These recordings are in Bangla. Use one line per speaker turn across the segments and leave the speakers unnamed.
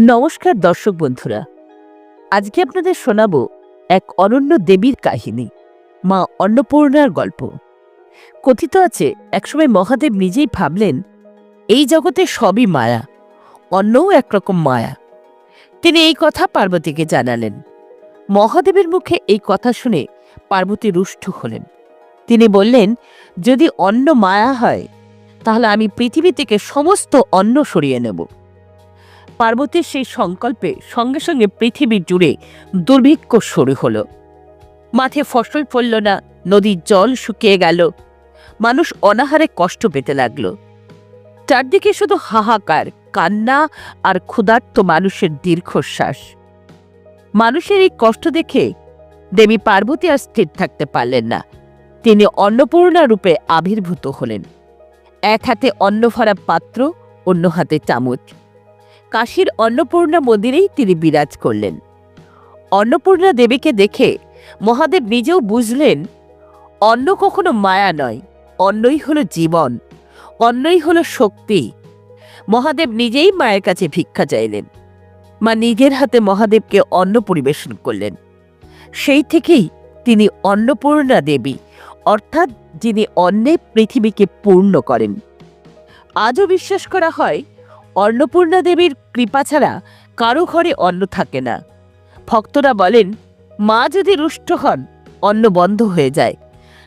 নমস্কার দর্শক বন্ধুরা। আজকে আপনাদের শোনাবো এক অনন্য দেবীর কাহিনী, মা অন্নপূর্ণার গল্প। কথিত আছে, একসময় মহাদেব নিজেই ভাবলেন, এই জগতে সবই মায়া, অন্নও একরকম মায়া। তিনি এই কথা পার্বতীকে জানালেন। মহাদেবের মুখে এই কথা শুনে পার্বতী রুষ্ট হলেন। তিনি বললেন, যদি অন্ন মায়া হয়, তাহলে আমি পৃথিবী থেকে সমস্ত অন্ন সরিয়ে নেব। পার্বতীর সেই সংকল্পে সঙ্গে সঙ্গে পৃথিবী জুড়ে দুর্ভিক্ষ শুরু হলো। মাঠে ফসল ফলল না, নদীর জল শুকিয়ে গেল। মানুষ অনাহারে কষ্ট পেতে লাগল। চারদিকে শুধু হাহাকার, কান্না আর ক্ষুধার্ত মানুষের দীর্ঘশ্বাস। মানুষের এই কষ্ট দেখে দেবী পার্বতী আর স্থির থাকতে পারলেন না। তিনি অন্নপূর্ণা রূপে আবির্ভূত হলেন। এক হাতে অন্ন ভরা পাত্র, অন্য হাতে চামচ। কাশীর অন্নপূর্ণা মন্দিরেই তিনি বিরাজ করলেন। অন্নপূর্ণা দেবীকে দেখে মহাদেব নিজেও বুঝলেন, অন্ন কখনো মায়া নয়, অন্নই হলো জীবন, অন্নই হলো শক্তি। মহাদেব নিজেই মায়ের কাছে ভিক্ষা চাইলেন। মা নিজের হাতে মহাদেবকে অন্ন পরিবেশন করলেন। সেই থেকেই তিনি অন্নপূর্ণা দেবী, অর্থাৎ যিনি অন্নে পৃথিবীকে পূর্ণ করেন। আজও বিশ্বাস করা হয় অন্নপূর্ণা দেবীর কৃপা ছাড়া কারও ঘরে অন্ন থাকে না। ভক্তরা বলেন, মা যদি রুষ্ট হন, অন্ন বন্ধ হয়ে যায়।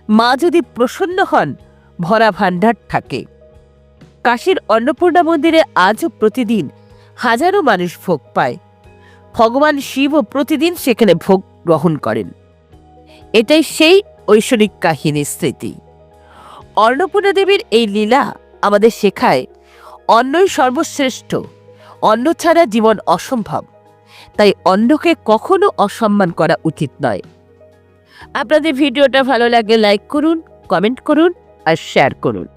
মা যদি প্রসন্ন হন, ভরা ভাণ্ডার থাকে। কাশীর অন্নপূর্ণা মন্দিরে আজও প্রতিদিন হাজারো মানুষ ভোগ পায়। ভগবান শিবও প্রতিদিন সেখানে ভোগ গ্রহণ করেন। এটাই সেই ঐশ্বরিক কাহিনীর স্মৃতি। অন্নপূর্ণা দেবীর এই লীলা আমাদের শেখায় অন্নই সর্বশ্রেষ্ঠ। অন্ন ছাড়া জীবন অসম্ভব। তাই অন্যকে কখনো অসম্মান করা উচিত নয়। আপনাদের ভিডিওটা ভালো লাগে লাইক করুন কমেন্ট করুন আর শেয়ার করুন।